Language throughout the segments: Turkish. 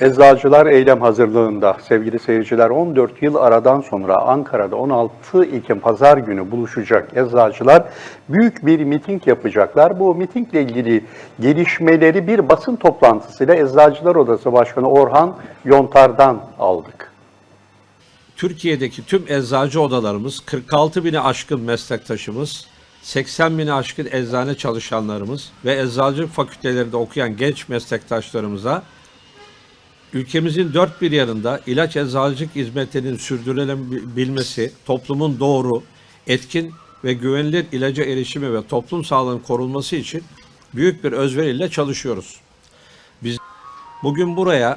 Eczacılar eylem hazırlığında sevgili seyirciler 14 yıl aradan sonra Ankara'da 16 Ekim pazar günü buluşacak eczacılar büyük bir miting yapacaklar. Bu mitingle ilgili gelişmeleri bir basın toplantısıyla Eczacılar Odası Başkanı Orhan Yontar'dan aldık. Türkiye'deki tüm eczacı odalarımız, 46 bini aşkın meslektaşımız, 80 bini aşkın eczane çalışanlarımız ve eczacılık fakültelerinde okuyan genç meslektaşlarımıza ülkemizin dört bir yanında ilaç eczacılık hizmetlerinin sürdürülebilmesi, toplumun doğru, etkin ve güvenilir ilaca erişimi ve toplum sağlığının korunması için büyük bir özveriyle çalışıyoruz. Biz bugün buraya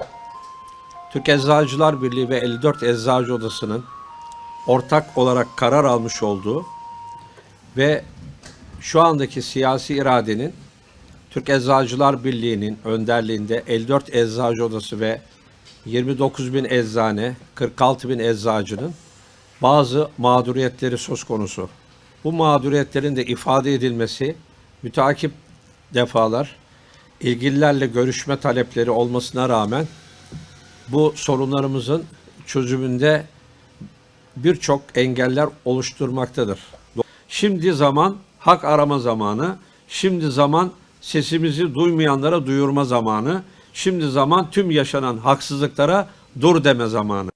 Türk Eczacılar Birliği ve 54 Eczacı Odası'nın ortak olarak karar almış olduğu ve şu andaki siyasi iradenin Türk Eczacılar Birliği'nin önderliğinde 54 Eczacı Odası ve 29 bin eczane, 46 bin eczacının bazı mağduriyetleri söz konusu. Bu mağduriyetlerin de ifade edilmesi müteakip defalar ilgililerle görüşme talepleri olmasına rağmen bu sorunlarımızın çözümünde birçok engeller oluşturmaktadır. Şimdi zaman hak arama zamanı, şimdi zaman sesimizi duymayanlara duyurma zamanı, şimdi zaman tüm yaşanan haksızlıklara dur deme zamanı.